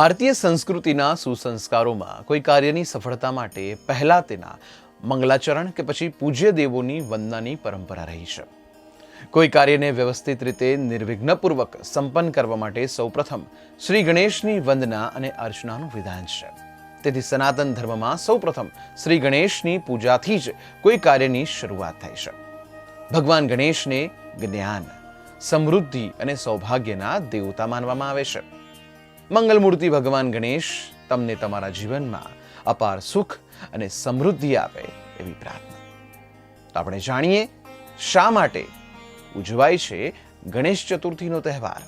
ભારતીય સંસ્કૃતિના સુસંસ્કારોમાં કોઈ કાર્યની સફળતા માટે પહેલાં તેના મંગલાચરણ કે પછી પૂજ્ય દેવોની વંદનાની પરંપરા રહી છે. કોઈ કાર્યને વ્યવસ્થિત રીતે નિર્વિઘ્નપૂર્વક સંપન્ન કરવા માટે સૌપ્રથમ શ્રી ગણેશની વંદના અને અર્ચનાનું વિધાન છે. તેથી સનાતન ધર્મમાં સૌપ્રથમ શ્રી ગણેશની પૂજાથી જ કોઈ કાર્યની શરૂઆત થાય છે. ભગવાન ગણેશને જ્ઞાન, સમૃદ્ધિ અને સૌભાગ્યના દેવતા માનવામાં આવે છે. મંગલમૂર્તિ ભગવાન ગણેશ તમને તમારા જીવનમાં અપાર સુખ અને સમૃદ્ધિ આપે એવી પ્રાર્થના. તો આપણે જાણીએ શા માટે ઉજવાય છે ગણેશ ચતુર્થીનો તહેવાર.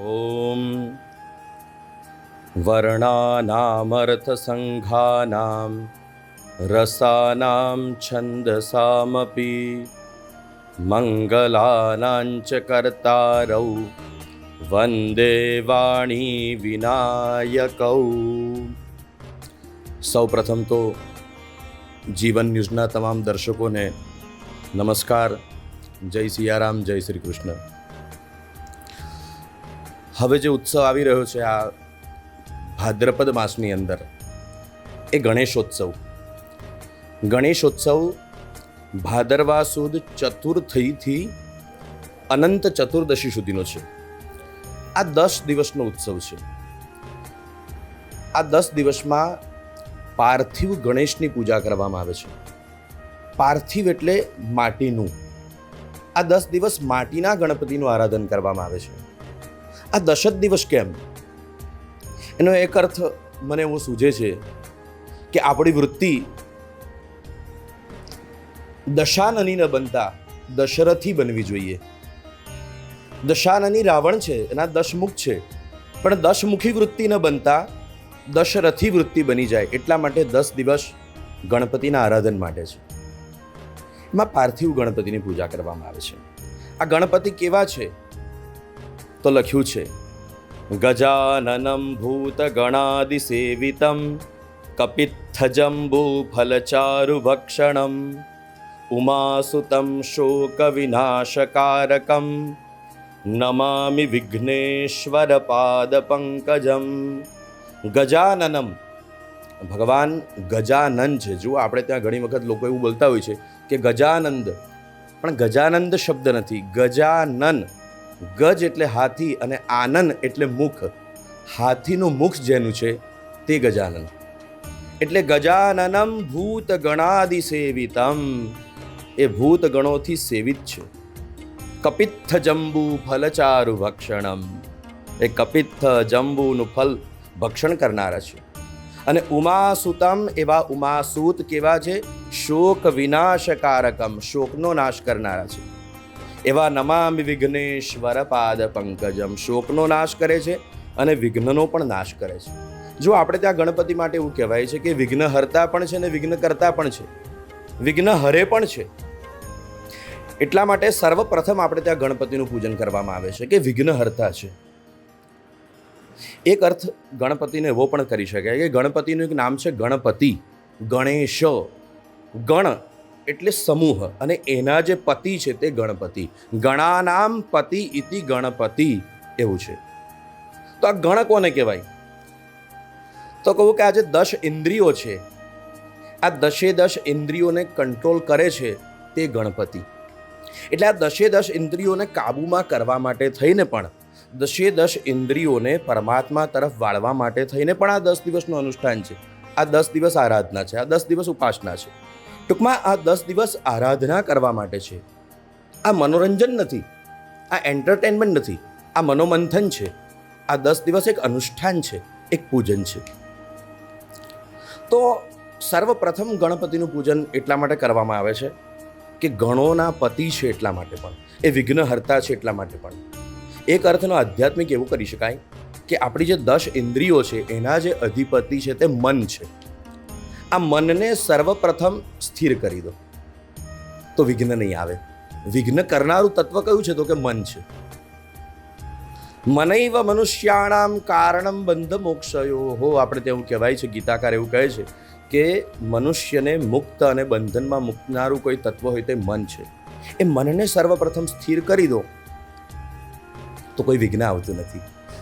ઓમ વર્ણાનામર્થસંઘાનામ રસાનામ છંદસામપી, મંગલાનાંચ કર્તારૌ વંદે વાણી વિનાયકૌ. સૌ પ્રથમ તો જીવન ન્યૂઝના તમામ દર્શકોને નમસ્કાર. જય સિયારામ, જય શ્રી કૃષ્ણ. હવે જે ઉત્સવ આવી રહ્યો છે આ ભાદ્રપદ માસની અંદર, એ ગણેશોત્સવ. ગણેશોત્સવ ભાદરવા સુદ ચતુર્થીથી અનંત ચતુર્દશી સુધીનો છે. આ દસ દિવસનો ઉત્સવ છે. આ દસ દિવસમાં પાર્થિવ ગણેશની પૂજા કરવામાં આવે છે. પાર્થિવ એટલે માટીનું. આ દસ દિવસ માટીના ગણપતિનું આરાધન કરવામાં આવે છે. આ દસ જ દિવસ કેમ? એનો એક અર્થ મને એવો સૂજે છે કે આપણી વૃત્તિ દશાનની ન બનતા દશરથી બનવી જોઈએ. દશાનની રાવણ છે, એના દશમુખ છે. પણ દશમુખી વૃત્તિ ન બનતા દશરથી વૃત્તિ બની જાય, એટલા માટે દસ દિવસ ગણપતિના આરાધન માટે છે. એમાં પાર્થિવ ગણપતિની પૂજા કરવામાં આવે છે. આ ગણપતિ કેવા છે? તો લખ્યું છે, ગજાનનમ ભૂત ગણાદિસેવિતમ કપિથજંબુ ફલચારુ ભક્ષણમ ઉમાસુતમ શોક વિનાશકારકમ નમામિ વિઘ્નેશ્વર પાદ પંકજમ ગજાનનમ ભગવાન ગજાનંદ છે. જુઓ, આપણે ત્યાં ઘણી વખત લોકો એવું બોલતા હોય છે કે ગજાનંદ. પણ ગજાનંદ શબ્દ નથી. ગજાનન. ગજ એટલે હાથી અને આનંદ એટલે મુખ. હાથીનું મુખ જેનું છે તે ગજાનંદ એટલે ગજાનનમ ભૂત ગણાદિ સેવિતમ એ ભૂત ગણોથી સેવિત છે. કપિત્થ જંબુ ફલચારુ ભક્ષણમ એ કપિત્થ જંબુનું ફલ ભક્ષણ કરનારા છે. અને ઉમાસુતમ એવા ઉમાસૂત કેવા છે? શોક વિનાશકારકમ, શોકનો નાશ કરનારા છે. એવા નમામિ વિઘ્નેશ્વર પાદ પંકજમ, શોકનો નાશ કરે છે અને વિઘ્નનો પણ નાશ કરે છે. જો આપણે ત્યાં ગણપતિ માટે એવું કહેવાય છે કે વિઘ્ન હરતા પણ છે ને વિઘ્ન કરતા પણ છે. વિઘ્ન હરે પણ છે. એટલા માટે સર્વપ્રથમ આપણે ત્યાં ગણપતિનું પૂજન કરવામાં આવે છે કે વિઘ્નહર્તા છે. એક અર્થ ગણપતિને એવો પણ કરી શકાય કે ગણપતિનું એક નામ છે ગણપતિ, ગણેશ, ગણ એટલે સમૂહ અને એના જે પતિ છે તે ગણપતિ. ગણાનામ પતિ ઇતિ ગણપતિ એવું છે. તો આ ગણ કોને કહેવાય? તો કહું કે આ જે દસ ઇન્દ્રિયો છે, આ દસે દસ ઇન્દ્રિયોને કંટ્રોલ કરે છે તે ગણપતિ. એટલે આ દશે દશ ઇન્દ્રિયોને કાબૂમાં કરવા માટે થઈને પણ દશે દશ ઇન્દ્રિયોને પરમાત્મા તરફ વાળવા માટે થઈને પણ આ દસ દિવસનું અનુષ્ઠાન છે. આ દસ દિવસ આરાધના છે, આ દસ દિવસ ઉપાસના છે. ટૂંકમાં આ દસ દિવસ આરાધના કરવા માટે છે. આ મનોરંજન નથી, આ એન્ટરટેનમેન્ટ નથી, આ મનોમંથન છે. આ દસ દિવસ એક અનુષ્ઠાન છે, એક પૂજન છે. તો સર્વપ્રથમ ગણપતિનું પૂજન એટલા માટે કરવામાં આવે છે. કે ગણોના પતિ છે એટલા માટે પણ, એ વિઘ્નહર્તા છે એટલા માટે પણ. એક અર્થનો આધ્યાત્મિક એવું કરી શકાય કે આપણી જે દસ ઇન્દ્રિયો છે, એના જે અધિપતિ છે તે મન છે. આ મનને સર્વપ્રથમ સ્થિર કરી દો. તો વિઘ્ન નહીં આવે. વિઘ્ન કરનારું તત્વ કયું છે તો કે મન છે. મનૈવ મનુષ્યાણામ કારણમ બંધ મોક્ષયો. હો, આપણે તેવું કહેવાય છે, ગીતાકાર એવું કહે છે કે મનુષ્યને મુક્ત અને બંધનમાં મૂકનારું કોઈ તત્વ હોય તે મન છે. એ મનને સર્વપ્રથમ સ્થિર કરી દો. તો કોઈ વિઘ્ન આવતું નથી.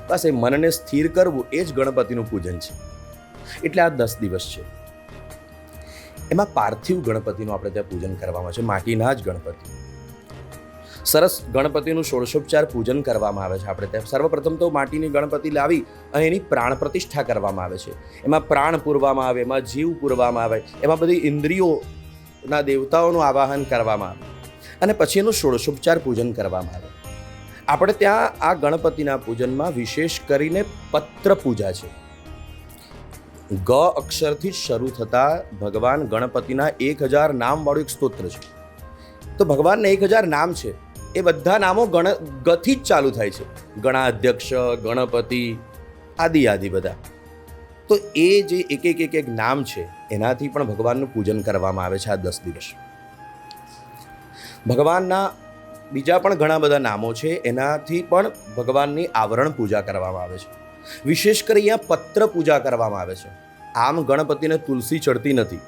બસ એ મનને સ્થિર કરવું એ જ ગણપતિનું પૂજન છે. એટલે આ દસ દિવસ છે. એમાં પાર્થિવ ગણપતિનું આપણે ત્યાં પૂજન કરવામાં છે. માટીના જ ગણપતિ. સરસ ગણપતિનું ષોડશોપચાર પૂજન કરવામાં આવે છે. આપણે ત્યાં સર્વપ્રથમ તો માટીની ગણપતિ લાવી અને એની પ્રાણ પ્રતિષ્ઠા કરવામાં આવે છે. એમાં પ્રાણ પૂરવામાં આવે, એમાં જીવ પૂરવામાં આવે, એમાં બધી ઇન્દ્રિયોના દેવતાઓનું આવાહન કરવામાં આવે અને પછી એનું ષોડશોપચાર પૂજન કરવામાં આવે. આપણે ત્યાં આ ગણપતિના પૂજનમાં વિશેષ કરીને પત્ર પૂજા છે. ગ અક્ષરથી શરૂ થતા ભગવાન ગણપતિના એક હજાર નામવાળું એક સ્તોત્ર છે. તો ભગવાનને એક હજાર નામ છે. એ બધા નામો ગણ, ગથી જ ચાલુ થાય છે. ગણાધ્યક્ષ, ગણપતિ, આદિ આદિ બધા. તો એ જે એક એક એક એક નામ છે, એનાથી પણ ભગવાનનું પૂજન કરવામાં આવે છે આ દસ દિવસ. ભગવાનના બીજા પણ ઘણા બધા નામો છે, એનાથી પણ ભગવાનની આવરણ પૂજા કરવામાં આવે છે. વિશેષ કરી અહીંયા પત્ર પૂજા કરવામાં આવે છે. આમ ગણપતિને તુલસી ચડતી નથી.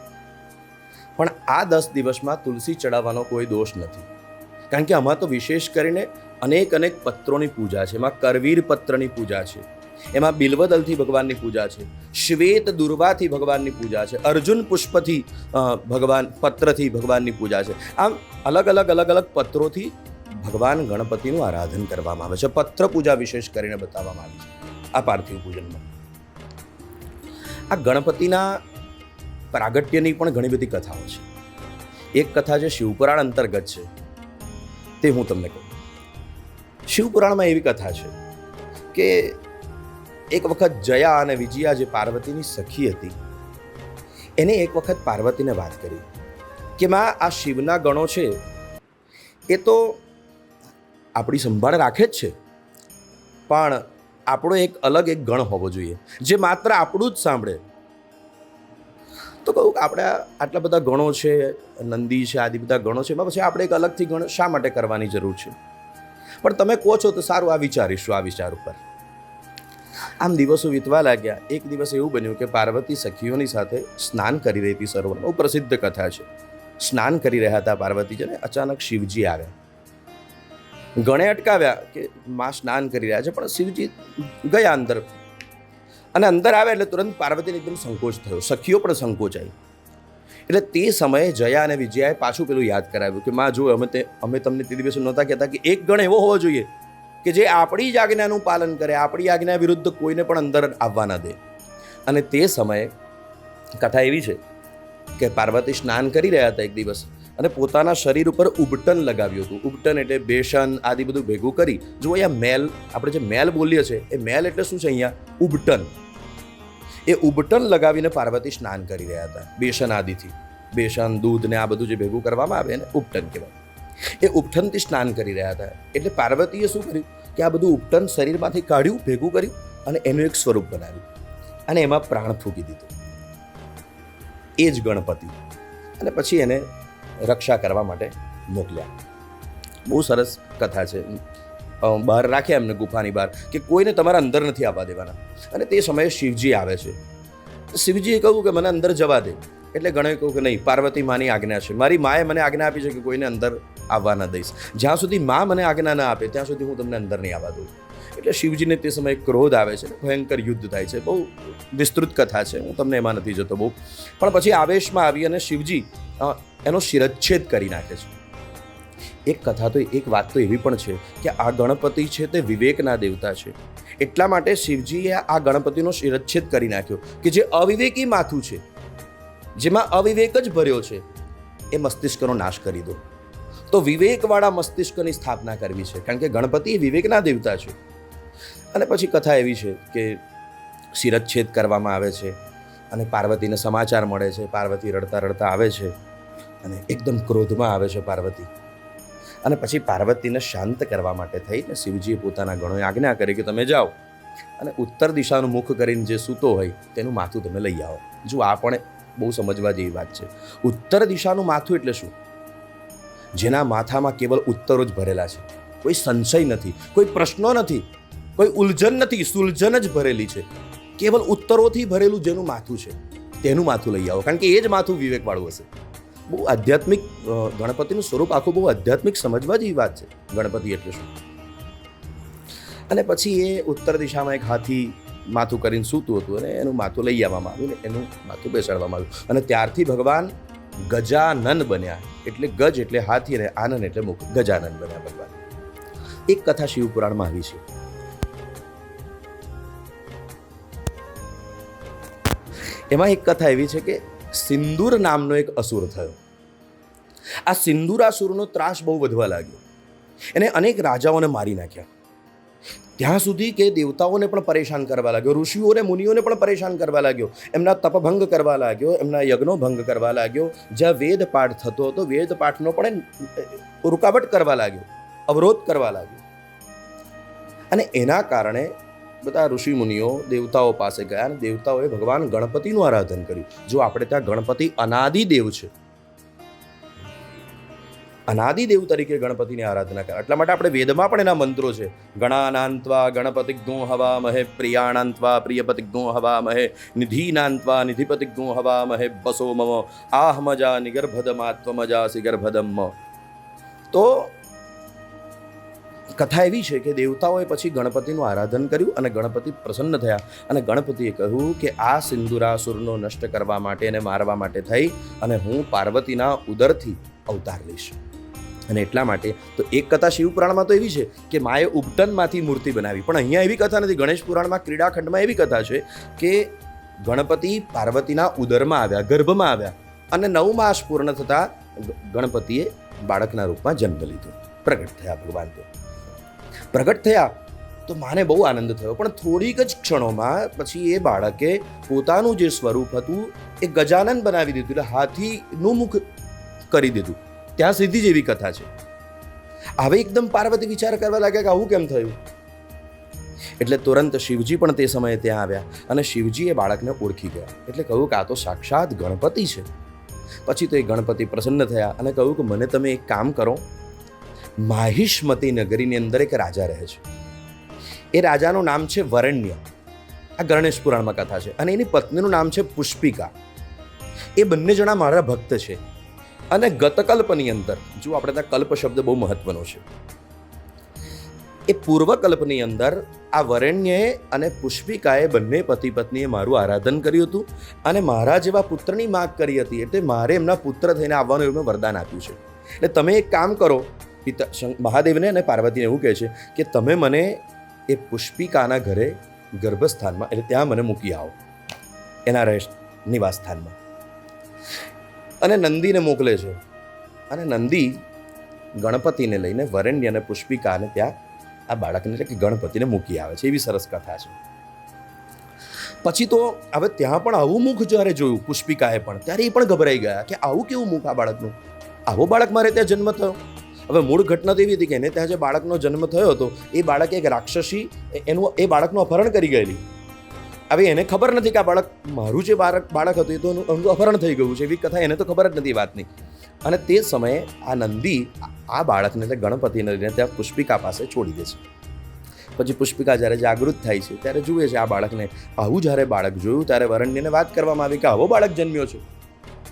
પણ આ દસ દિવસમાં તુલસી ચડાવવાનો કોઈ દોષ નથી. કારણ કે આમાં તો વિશેષ કરીને અનેક અનેક પત્રોની પૂજા છે. એમાં કરવીર પત્રની પૂજા છે. એમાં બિલવદલથી ભગવાનની પૂજા છે. શ્વેત દુર્વાથી ભગવાનની પૂજા છે. અર્જુન પુષ્પથી ભગવાન, પત્રથી ભગવાનની પૂજા છે. આમ અલગ અલગ અલગ અલગ પત્રોથી ભગવાન ગણપતિનું આરાધન કરવામાં આવે છે. પત્ર પૂજા વિશેષ કરીને બતાવવામાં આવી છે. આ પાર્થિવ પૂજનમાં આ ગણપતિના પ્રાગટ્યની પણ ઘણી બધી કથાઓ છે. એક કથા જે શિવપુરાણ અંતર્ગત છે. તે હું તમને કહું. શિવપુરાણમાં એવી કથા છે કે એક વખત જયા અને વિજયા જે પાર્વતીની સખી હતી, એને એક વખત પાર્વતીને વાત કરી કે, માં, આ શિવના ગણો છે, એ તો આપણી સંભાળ રાખે જ છે, પણ આપણો એક અલગ એક ગણ હોવો જોઈએ, જે માત્ર આપણું જ સાંભળે તો કહું કે આપણે આટલા બધા ગણો છે, નંદી છે, આદિ બધા ગણો છે, એમાં પછી આપણે એક અલગથી ગણ શા માટે કરવાની જરૂર છે? પણ તમે કહો છો તો સારું, આ વિચારીશું, આ વિચાર ઉપર. આમ દિવસો વીતવા લાગ્યા. એક દિવસ એવું બન્યું કે પાર્વતી સખીઓની સાથે સ્નાન કરી રહી હતી સરોવર બહુ પ્રસિદ્ધ કથા છે. સ્નાન કરી રહ્યા હતા પાર્વતીજી અને અચાનક શિવજી આવ્યા. ગણે અટકાવ્યા કે માં સ્નાન કરી રહ્યા છે, પણ શિવજી ગયા અંદર અને અંદર આવે એટલે તુરંત પાર્વતીને એકદમ સંકોચ થયો. સખીઓ પણ સંકોચાઈ. એટલે તે સમયે જયા અને વિજયાએ પાછું પેલું યાદ કરાવ્યું કે, માં, જો અમે તે, અમે તમને તે દિવસે નહોતા કહેતા કે એક ગણ એવો હોવો જોઈએ કે જે આપણી જ આજ્ઞાનું પાલન કરે, આપણી આજ્ઞા વિરુદ્ધ કોઈને પણ અંદર આવવા ન દે. અને તે સમયે કથા એવી છે કે પાર્વતી સ્નાન કરી રહ્યા હતા એક દિવસ અને પોતાના શરીર ઉપર ઉબટન લગાવ્યું હતું. ઉબટન એટલે બેસન, આદિ બધું ભેગું કરી. જો અહીંયા મેલ, આપણે જે મેલ બોલીએ છીએ, એ મેલ એટલે શું છે અહીંયા? ઉબટન. એ ઉબટન લગાવીને પાર્વતી સ્નાન કરી રહ્યા હતા, બેસન આદિથી. બેસન, દૂધ ને આ બધું જે ભેગું કરવામાં આવે એને ઉપટન કહેવાય. એ ઉપટનથી સ્નાન કરી રહ્યા હતા. એટલે પાર્વતીએ શું કર્યું કે આ બધું ઉપટન શરીરમાંથી કાઢ્યું, ભેગું કર્યું અને એનું એક સ્વરૂપ બનાવ્યું. અને એમાં પ્રાણ ફૂંકી દીધું. એ જ ગણપતિ. અને પછી એને રક્ષા કરવા માટે મોકલ્યા. બહુ સરસ કથા છે. બહાર રાખ્યા એમને ગુફાની બહાર કે કોઈને તમારા અંદર નથી આવવા દેવાના. અને તે સમયે શિવજી આવે છે. શિવજીએ કહ્યું કે મને અંદર જવા દે. એટલે ગણે કહ્યું કે નહીં, પાર્વતી માની આજ્ઞા છે. મારી માએ મને આજ્ઞા આપી છે કે કોઈને અંદર આવવા ન દઈશ. જ્યાં સુધી મા મને આજ્ઞા ના આપે, ત્યાં સુધી હું તમને અંદર નહીં આવવા દઉં. એટલે શિવજીને તે સમયે ક્રોધ આવે છે ભયંકર યુદ્ધ થાય છે. બહુ વિસ્તૃત કથા છે. હું તમને એમાં નથી જતો બહુ. પણ પછી આવેશમાં આવી અને શિવજી એનો શિરચ્છેદ કરી નાખે છે. એક કથા તો, એક વાત તો એવી પણ છે કે આ ગણપતિ છે તે વિવેકના દેવતા છે. એટલા માટે શિવજીએ આ ગણપતિનો શિરચ્છેદ કરી નાખ્યો કે જે અવિવેકી માથું છે. જેમાં અવિવેક જ ભર્યો છે. એ મસ્તિષ્કનો નાશ કરી દો. તો વિવેકવાળા મસ્તિષ્કની સ્થાપના કરવી છે, કારણ કે ગણપતિ વિવેકના દેવતા છે. અને પછી કથા એવી છે કે શિરચ્છેદ કરવામાં આવે છે. અને પાર્વતીને સમાચાર મળે છે. પાર્વતી રડતા રડતા આવે છે અને એકદમ ક્રોધમાં આવે છે પાર્વતી. અને પછી પાર્વતીને શાંત કરવા માટે થઈને શિવજીએ પોતાના ગણોએ આજ્ઞા કરી કે તમે જાઓ અને ઉત્તર દિશાનું મુખ કરીને જે સૂતો હોય તેનું માથું તમે લઈ આવો. જો આ પણ બહુ સમજવા જેવી વાત છે. ઉત્તર દિશાનું માથું એટલે શું? જેના માથામાં કેવલ ઉત્તરો જ ભરેલા છે. કોઈ સંશય નથી, કોઈ પ્રશ્નો નથી, કોઈ ઉલઝન નથી, સુલઝન જ ભરેલી છે. કેવલ ઉત્તરોથી ભરેલું જેનું માથું છે, તેનું માથું લઈ આવો. કારણ કે એ જ માથું વિવેકવાળું હશે. બહુ આધ્યાત્મિક ગણપતિનું સ્વરૂપ આખું બહુ આધ્યાત્મિક સમજવા જેવી વાત છે, ગણપતિ એટલે શું? અને પછી એ ઉત્તર દિશામાં એક હાથી માથું કરીને સૂતું હતું અને એનું માથું લઈ આવવામાં આવ્યું ને એનું માથું બેસાડવામાં આવ્યું. અને ત્યારથી ભગવાન ગજાનન બન્યા. એટલે ગજ એટલે હાથી અને આનંદ એટલે મુખ. ગજાનન બન્યા ભગવાન. એક કથા શિવપુરાણમાં આવી છે. એમાં એક કથા એવી છે કે સિંદૂર નામનો એક અસુર થયો. આ સિંદૂરાસુરનો ત્રાસ બહુ વધવા લાગ્યો. એને અનેક રાજાઓને મારી નાખ્યા. ત્યાં સુધી કે દેવતાઓને પણ પરેશાન કરવા લાગ્યો, ઋષિઓને, મુનિઓને પણ પરેશાન કરવા લાગ્યો, એમના તપભંગ કરવા લાગ્યો, એમના યજ્ઞો ભંગ કરવા લાગ્યો. જ્યાં વેદ પાઠ થતો હતો, વેદ પાઠનો પણ રૂકાવટ કરવા લાગ્યો, અવરોધ કરવા લાગ્યો. અને એના કારણે બધા ઋષિ મુનિઓ દેવતાઓ પાસે ગયા અને દેવતાઓએ ભગવાન ગણપતિનું આરાધન કર્યું. જો આપણે ત્યાં ગણપતિ અનાદિ દેવ છે. અનાદિ દેવ તરીકે ગણપતિની આરાધના કરે. એટલા માટે આપણે વેદમાં પણ એના મંત્રો છે. ગણાનાંત્વા ગણપતિ ગો હવા મહે પ્રિયાણાંત્વા પ્રિયપતિ ગો હવા મહે નિધિનાંત્વા નિધિપતિ ગો હવા મહે બસો મમ આહ મજા નિગર્ભદમાત્વમજા સિગર્ભદમ તો કથા એવી છે કે દેવતાઓએ પછી ગણપતિનું આરાધન કર્યું અને ગણપતિ પ્રસન્ન થયા. અને ગણપતિએ કહ્યું કે આ સિંદુરાસુરનો નષ્ટ કરવા માટે અને મારવા માટે થઈ અને હું પાર્વતીના ઉદરથી અવતાર લઈશ. અને એટલા માટે તો એક કથા શિવપુરાણમાં તો એવી છે કે માએ ઉપટનમાંથી મૂર્તિ બનાવી. પણ અહીંયા એવી કથા નથી. ગણેશ પુરાણમાં ક્રીડાખંડમાં એવી કથા છે કે ગણપતિ પાર્વતીના ઉદરમાં આવ્યા, ગર્ભમાં આવ્યા અને નવ માસ પૂર્ણ થતાં ગણપતિએ બાળકના રૂપમાં જન્મ લીધો. પ્રગટ થયા ભગવાન તો. પ્રગટ થયા તો માને બહુ આનંદ થયો. પણ થોડીક જ ક્ષણોમાં પછી એ બાળકે પોતાનું જે સ્વરૂપ હતું એ ગજાનન બનાવી દીધું એટલે હાથીનું મુખ કરી દીધું. ત્યાં સીધી જ એવી કથા છે. હવે એકદમ પાર્વતી વિચાર કરવા લાગ્યા કે આવું કેમ થયું? એટલે તુરંત શિવજી પણ તે સમયે ત્યાં આવ્યા અને શિવજી એ બાળકને ઓળખી ગયા. એટલે કહ્યું કે આ તો સાક્ષાત ગણપતિ છે. પછી તો એ ગણપતિ પ્રસન્ન થયા અને કહ્યું કે મને તમે એક કામ કરો માહિષ્મતી નગરીની અંદર એક રાજા રહે છે. એ રાજાનું નામ છે વરણ્ય. આ ગણેશ પુરાણમાં કથા છે અને એની પત્નીનું નામ છે પુષ્પિકા. એ બંને જણા મારા ભક્ત છે. અને ગતકલ્પની અંદર જો આપણે ત્યાં કલ્પ શબ્દ બહુ મહત્વનો છે. એ પૂર્વકલ્પની અંદર આ વરેણ્યએ અને પુષ્પિકાએ બંને પતિ પત્નીએ મારું આરાધન કર્યું હતું અને મારા જેવા પુત્રની માગ કરી હતી એટલે મારે એમના પુત્ર થઈને આવવાનું એવું વરદાન આપ્યું છે. એટલે તમે એક કામ કરો પિતા મહાદેવને અને પાર્વતીને એવું કહે છે કે તમે મને એ પુષ્પિકાના ઘરે ગર્ભસ્થાનમાં, એટલે ત્યાં મને મૂકી આવો, એના રહેશ નિવાસસ્થાનમાં. અને નંદીને મોકલે છે. અને નંદી ગણપતિને લઈને વરેણ્ય અને પુષ્પિકાને ત્યાં આ બાળકને, એટલે કે ગણપતિને મૂકી આવે છે. એવી સરસ કથા છે. પછી તો હવે ત્યાં પણ આવું મુખ જ્યારે જોયું, પુષ્પિકાએ પણ, ત્યારે એ પણ ગભરાઈ ગયા કે આવું કેવું મુખ આ બાળકનું? આવો બાળક મારે ત્યાં જન્મ થયો. હવે મૂળ ઘટના તો એવી હતી કે એને ત્યાં જે બાળકનો જન્મ થયો હતો, એ બાળક એક રાક્ષસી એનું, એ બાળકનું અપહરણ કરી ગયેલી. હવે એને ખબર નથી કે આ બાળક, મારું જે બાળક બાળક હતું એ તો એનું અપહરણ થઈ ગયું છે, એવી કથા એને તો ખબર જ નથી વાતની. અને તે સમયે આ નંદી આ બાળકને તે ગણપતિને લઈને ત્યાં પુષ્પિકા પાસે છોડી દે છે. પછી પુષ્પિકા જ્યારે જાગૃત થાય છે, ત્યારે જુએ છે આ બાળકને, આવું જ્યારે બાળક જોયું, ત્યારે વરણ્યને વાત કરવામાં આવી કે આવો બાળક જન્મ્યો છે.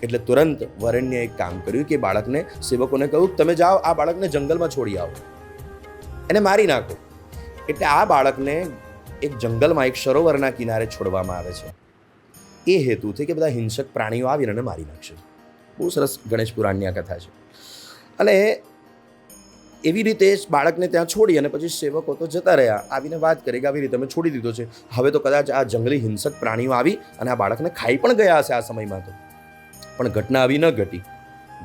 એટલે તુરંત વરણ્ય એક કામ કર્યું કે બાળકને, સેવકોને કહ્યું, તમે જાઓ, આ બાળકને જંગલમાં છોડી આવો. એને મારી નાખો. એટલે આ બાળકને એક જંગલમાં એક સરોવરના કિનારે છોડવામાં આવે છે. એ હેતુથી કે બધા હિંસક પ્રાણીઓ આવીને એને મારી નાખશે. બહુ સરસ ગણેશ પુરાણની આ કથા છે. અને એવી રીતે બાળકને ત્યાં છોડી અને પછી સેવકો તો જતા રહ્યા. આવીને વાત કરી કે આવી રીતે અમે છોડી દીધો છે. હવે તો કદાચ આ જંગલી હિંસક પ્રાણીઓ આવી અને આ બાળકને ખાઈ પણ ગયા હશે આ સમયમાં તો. પણ ઘટના આવી ન ઘટી.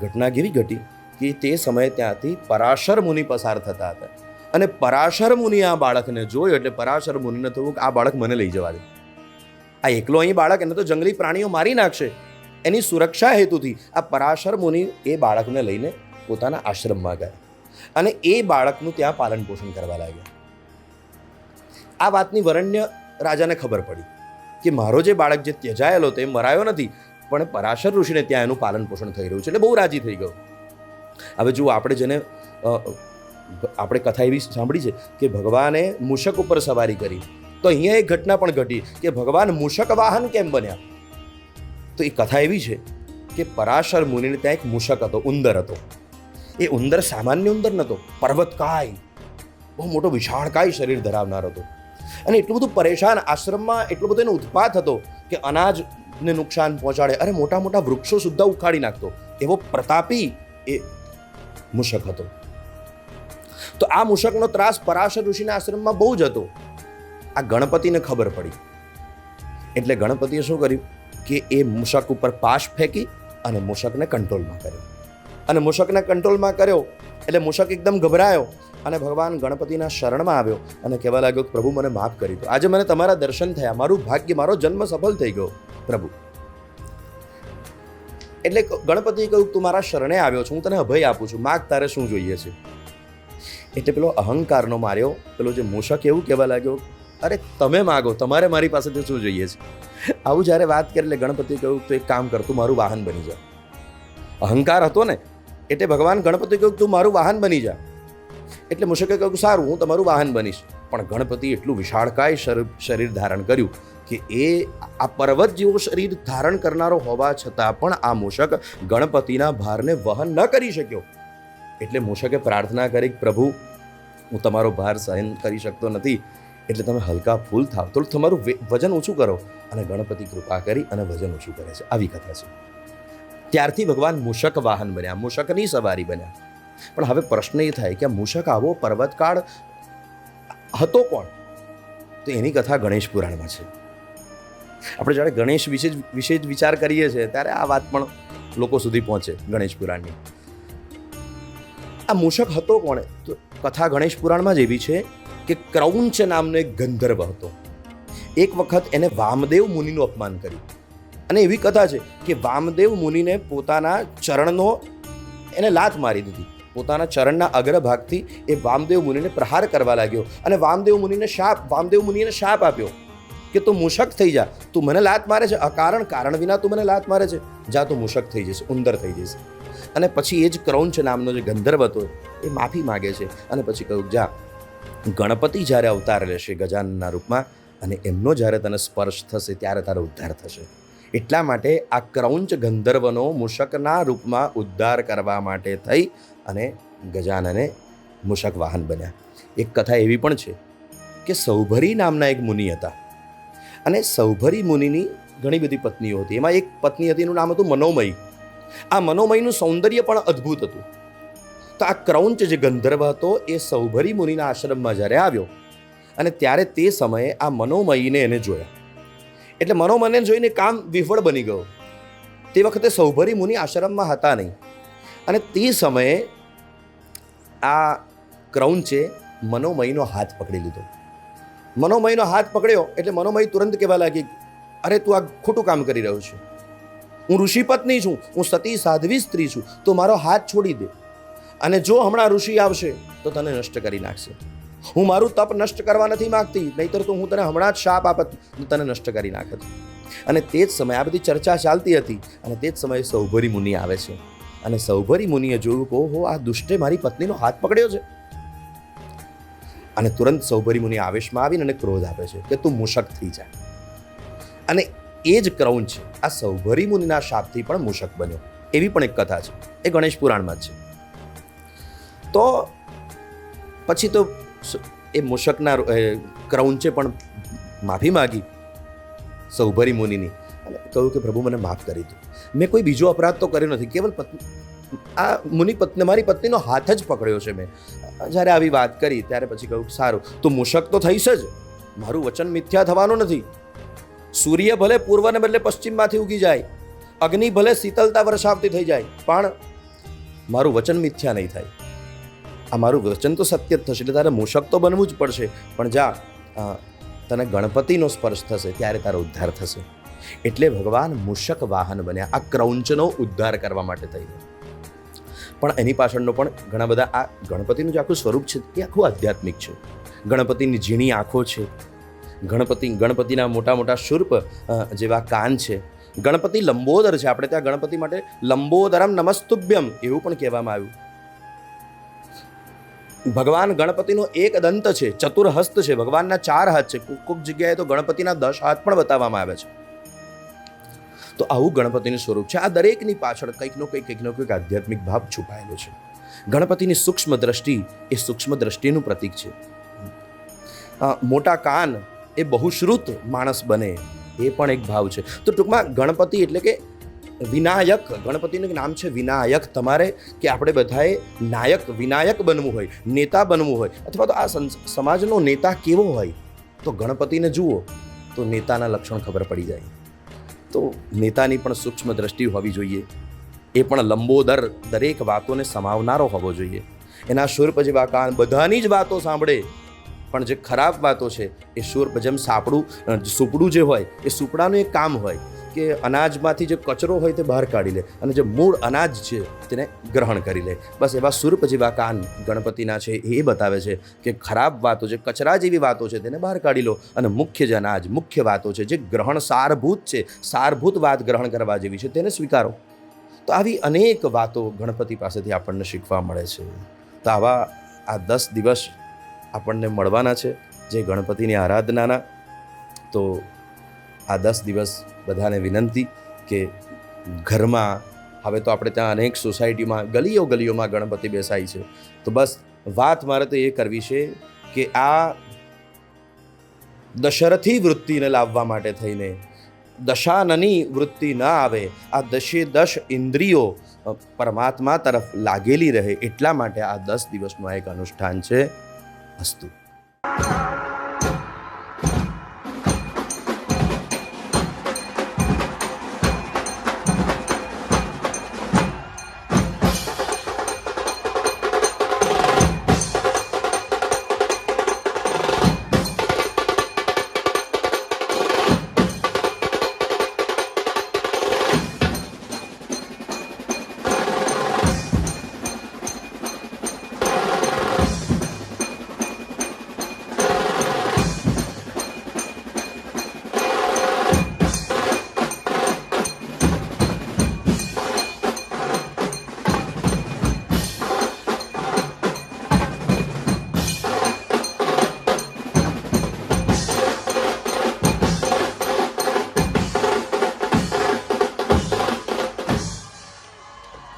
ઘટના કેવી ઘટી કે તે સમયે ત્યાંથી પરાશર મુનિ પસાર થતા હતા. અને પરાશર મુનિ આ બાળકને જોયો એટલે પરાશર મુનિને થયું કે આ બાળક મને લઈ જવા દે. આ એકલો અહીં બાળક, એને તો જંગલી પ્રાણીઓ મારી નાખશે. એની સુરક્ષા હેતુથી આ પરાશર મુનિ એ બાળકને લઈને પોતાના આશ્રમમાં ગયા. અને એ બાળકનું ત્યાં પાલન પોષણ કરવા લાગ્યા. આ વાતની વરણ્ય રાજાને ખબર પડી કે મારો જે બાળક જે ત્યજાયેલો તે મરાયો નથી પણ પરાશર ઋષિને ત્યાં એનું પાલન પોષણ થઈ રહ્યું છે એટલે બહુ રાજી થઈ ગયો. હવે જુઓ, આપણે જેને આપણે કથા એવી સાંભળી છે કે ભગવાને મૂષક ઉપર સવારી કરી. તો અહીંયા એક ઘટના પણ ઘટી કે ભગવાન મૂષક વાહન કેમ બન્યા? તો એ કથા એવી છે કે પરાશર મુનિને ત્યાં એક મૂષક હતો, ઉંદર હતો. એ ઉંદર સામાન્ય ઉંદર નહોતો પર્વતકાય. બહુ મોટો વિશાળકાય શરીર ધરાવનાર હતો. અને એટલું બધું પરેશાન આશ્રમમાં એટલો બધો એનો ઉત્પાત હતો કે અનાજને નુકસાન પહોંચાડે. અરે, મોટા મોટા વૃક્ષો સુદ્ધા ઉખાડી નાખતો. એવો પ્રતાપી એ મૂષક હતો. તો આ મુશકનો ત્રાસ પરાશર ઋષિના આશ્રમમાં બહુ જ હતો. આ ગણપતિને ખબર પડી. એટલે ગણપતિએ શું કર્યું? કે એ મૂષક ઉપર પાશ ફેંકી અને મૂષકને કંટ્રોલમાં કર્યો. અને મૂષકને કંટ્રોલમાં કર્યો એટલે મૂષક એકદમ ગભરાયો અને ભગવાન ગણપતિના શરણમાં આવ્યો અને કહેવા લાગ્યો કે પ્રભુ, મને માફ કરી દો. આજે મને તમારા દર્શન થયા. મારું ભાગ્ય, મારો જન્મ સફળ થઈ ગયો. પ્રભુ. એટલે ગણપતિએ કહ્યું, તું મારા શરણે આવ્યો છું, હું તને અભય આપું છું. માગ તારે શું જોઈએ છે? એટલે પેલો અહંકારનો માર્યો, પેલો જે મૂષક એવું કહેવા લાગ્યો, અરે, તમે માગો, તમારે મારી પાસેથી શું જોઈએ છે? આવું જ્યારે વાત કરી, એટલે ગણપતિએ કહ્યું, તો એક કામ કર, તું મારું વાહન બની જા. અહંકાર હતો ને, એટલે ભગવાન ગણપતિ કહ્યું, તું મારું વાહન બની જા. એટલે મૂષકે કહ્યું, સારું, હું તમારું વાહન બનીશ. પણ ગણપતિ એટલું વિશાળકાય શરીર ધારણ કર્યું કે એ આ પર્વત જેવો શરીર ધારણ કરનારો હોવા છતાં પણ આ મૂષક ગણપતિના ભારને વહન ન કરી શક્યો. એટલે મૂષકે પ્રાર્થના કરી પ્રભુ, હું તમારો ભાર સહન કરી શકતો નથી. એટલે તમે હલકા ફૂલ થાવ. તો તમારું વજન ઓછું કરો અને ગણપતિ કૃપા કરી અને વજન ઓછું કરે છે. આવી કથા છે. ત્યારથી ભગવાન મૂષક વાહન બન્યા. મૂષકની સવારી બન્યા. પણ હવે પ્રશ્ન એ થાય કે મૂષક આવો પર્વતકાળ હતો કોણ? તો એની કથા ગણેશ પુરાણમાં છે. આપણે જ્યારે ગણેશ વિશે વિશે જ વિચાર કરીએ છીએ, ત્યારે આ વાત પણ લોકો સુધી પહોંચે ગણેશ પુરાણની. આ મૂષક હતો કોણ? તો કથા ગણેશ પુરાણમાં જ એવી છે કે ક્રૌંચ નામનો એક ગંધર્વ હતો. એક વખત એને વામદેવ મુનિનું અપમાન કર્યું. અને એવી કથા છે કે વામદેવ મુનિને પોતાના ચરણનો એને લાત મારી દીધી. પોતાના ચરણના અગ્રભાગથી એ વામદેવ મુનિને પ્રહાર કરવા લાગ્યો અને વામદેવ મુનિને શાપ, વામદેવ મુનિને શાપ આપ્યો. કે તું મૂષક થઈ જા. તું મને લાત મારે છે. અકારણ કારણ વિના તું મને લાત મારે છે. જા તું મૂષક થઈ જશે ઉંદર થઈ જશે અને પછી એ જ ક્રૌંચ નામનો જે ગંધર્વ હતો, એ માફી માગે છે. અને પછી કહ્યું, જા, ગણપતિ જ્યારે અવતાર લેશે ગજાનના રૂપમાં અને એમનો જ્યારે તને સ્પર્શ થશે ત્યારે તારો ઉદ્ધાર થશે. એટલા માટે આ ક્રૌંચ ગંધર્વનો મૂષકના રૂપમાં ઉદ્ધાર કરવા માટે થઈ અને ગજાનને મૂષક વાહન બન્યા. એક કથા એવી પણ છે કે સૌભરી નામના એક મુનિ હતા. અને સૌભરી મુનિની ઘણી બધી પત્નીઓ હતી. એમાં એક પત્ની હતી, એનું નામ હતું મનોમય. આ મનોમયનું સૌંદર્ય પણ અદ્ભુત હતું. તો આ ક્રૌંચ જે ગંધર્વ હતો, એ સૌભરી મુનિના આશ્રમમાં જ્યારે આવ્યો, અને ત્યારે તે સમયે આ મનોમયીને એને જોયા. એટલે મનોમયને જોઈને કામ વિફળ બની ગયો. તે વખતે સૌભરી મુનિ આશ્રમમાં હતા નહીં. અને તે સમયે આ ક્રૌંચે મનોમયીનો હાથ પકડી લીધો. મનોમયનો હાથ પકડ્યો એટલે મનોમય તુરંત કહેવા લાગી, અરે, તું આ ખોટું કામ કરી રહ્યો છે. હું ઋષિપત્ની છું, હું સતી સાધ્વી સ્ત્રી છું, તો મારો હાથ છોડી દે. અને જો હમણાં ઋષિ આવશે, તો તને નષ્ટ કરી નાખશે. હું મારું તપ નષ્ટ કરવા નથી માંગતી, નહીતર તો હું તને હમણાં જ શાપ આપત તને નષ્ટ કરી નાખત. અને તે જ સમયે આ બધી ચર્ચા ચાલતી હતી, અને તે જ સમયે સૌભરી મુનિ આવે છે. અને સૌભરી મુનિએ જોયું કે, ઓહો, આ દુષ્ટે મારી પત્નીનો હાથ પકડ્યો છે. અને તુરંત સૌભરી મુનિ આવેશમાં આવીને અને ક્રોધ આપે છે કે તું મૂષક થઈ જા. અને એ જ ક્રૌંચ આ સૌભરી મુનિના શાપથી પણ મૂષક બન્યો. એવી પણ એક કથા છે. એ ગણેશ પુરાણમાં છે. તો પછી તો એ મૂષકના ક્રૌંચે પણ માફી માગી સૌભરી મુનિની. અને કહ્યું કે પ્રભુ મને માફ કરી દો. મેં કોઈ બીજો અપરાધ તો કર્યો નથી. કેવલ પત્ની, આ મુનિ પત્ની, મારી પત્નીનો હાથ જ પકડ્યો છે મેં. જ્યારે આવી વાત કરી, ત્યારે પછી કહ્યું સારું, તું મૂષક તો થઈશ જ. મારું વચન મિથ્યા થવાનું નથી. સૂર્ય ભલે પૂર્વને બદલે પશ્ચિમમાંથી ઉગી જાય, અગ્નિ ભલે શીતલતા વર્ષાવતી થઈ જાય, પણ મારું વચન મિથ્યા નહીં થાય. આ મારું વચન તો સત્ય જ થશે, એટલે તારે મૂષક તો બનવું જ પડશે. પણ જા તને ગણપતિનો સ્પર્શ થશે, ત્યારે તારો ઉદ્ધાર થશે. એટલે ભગવાન મૂષક વાહન બન્યા, આ ક્રૌંચનો ઉદ્ધાર કરવા માટે થઈને. પણ એની પાછળનો પણ ઘણા બધા આ ગણપતિનું જે આખું સ્વરૂપ છે, એ આખું આધ્યાત્મિક છે. ગણપતિની ઝીણી આંખો છે. ગણપતિ, ગણપતિના મોટા મોટા શુર્પ જેવા કાન છે. ગણપતિ લંબોદર છે. આપણે ત્યાં ગણપતિ માટે લંબોદરમ નમસ્તુભ્યમ એવું પણ કહેવામાં આવ્યું. ભગવાન ગણપતિનો એક દંત છે, ચતુર્હસ્ત છે. ભગવાનના ચાર હાથ છે. કોક જગ્યાએ તો ગણપતિના દસ હાથ પણ બતાવવામાં આવે છે. તો આવું ગણપતિનું સ્વરૂપ છે. આ દરેકની પાછળ કંઈકનો કંઈક કંઈકનો કંઈક આધ્યાત્મિક ભાવ છુપાયેલો છે. ગણપતિની સૂક્ષ્મ દ્રષ્ટિ એ સૂક્ષ્મ દ્રષ્ટિનું પ્રતીક છે. મોટા કાન એ બહુશ્રુત માણસ બને એ પણ એક ભાવ છે. તો ટૂંકમાં ગણપતિ એટલે કે વિનાયક, ગણપતિનું નામ છે વિનાયક તમારે કે આપણે બધાએ નાયક, વિનાયક બનવું હોય, નેતા બનવું હોય અથવા તો આ સમાજનો નેતા કેવો હોય તો ગણપતિને જુઓ તો નેતાના લક્ષણ ખબર પડી જાય. તો નેતાની પણ સૂક્ષ્મ દ્રષ્ટિ હોવી જોઈએ. એ પણ લંબોદર દરેક વાતોને સમાવનારો હોવો જોઈએ. એના શુર્પ જેવા કાન બધાની જ વાતો સાંભળે. પણ જે ખરાબ વાતો છે, એ શુર્પ જેમ સાપડું સુપડું જે હોય, એ સુપડાનું એક કામ હોય. કે અનાજમાંથી જે કચરો હોય તે બહાર કાઢી લે અને જે મૂળ અનાજ છે તેને ગ્રહણ કરી લે. બસ એવા સૂર્પ જેવા કાન ગણપતિના છે એ બતાવે છે કે ખરાબ વાતો જે કચરા જેવી વાતો છે તેને બહાર કાઢી લો. અને મુખ્ય જે અનાજ, મુખ્ય વાતો છે, જે ગ્રહણ સારભૂત છે, સારભૂત વાત ગ્રહણ કરવા જેવી છે તેને સ્વીકારો. તો આવી અનેક વાતો ગણપતિ પાસેથી આપણને શીખવા મળે છે. તો આવા આ દસ દિવસ આપણને મળવાના છે જે ગણપતિની આરાધનાના. તો આ દસ દિવસ બધાને વિનંતી કે ઘરમાં, હવે તો આપણે ત્યાં અનેક સોસાયટીમાં ગલીઓ ગલીઓમાં ગણપતિ બેસાય છે. તો બસ વાત મારે તો એ કરવી છે કે આ દશરથી વૃત્તિને લાવવા માટે થઈને, દશાનની વૃત્તિ ન આવે, આ દશે દશ ઇન્દ્રિયો પરમાત્મા તરફ લાગેલી રહે એટલા માટે આ દસ દિવસનું એક અનુષ્ઠાન છે અસ્તુ.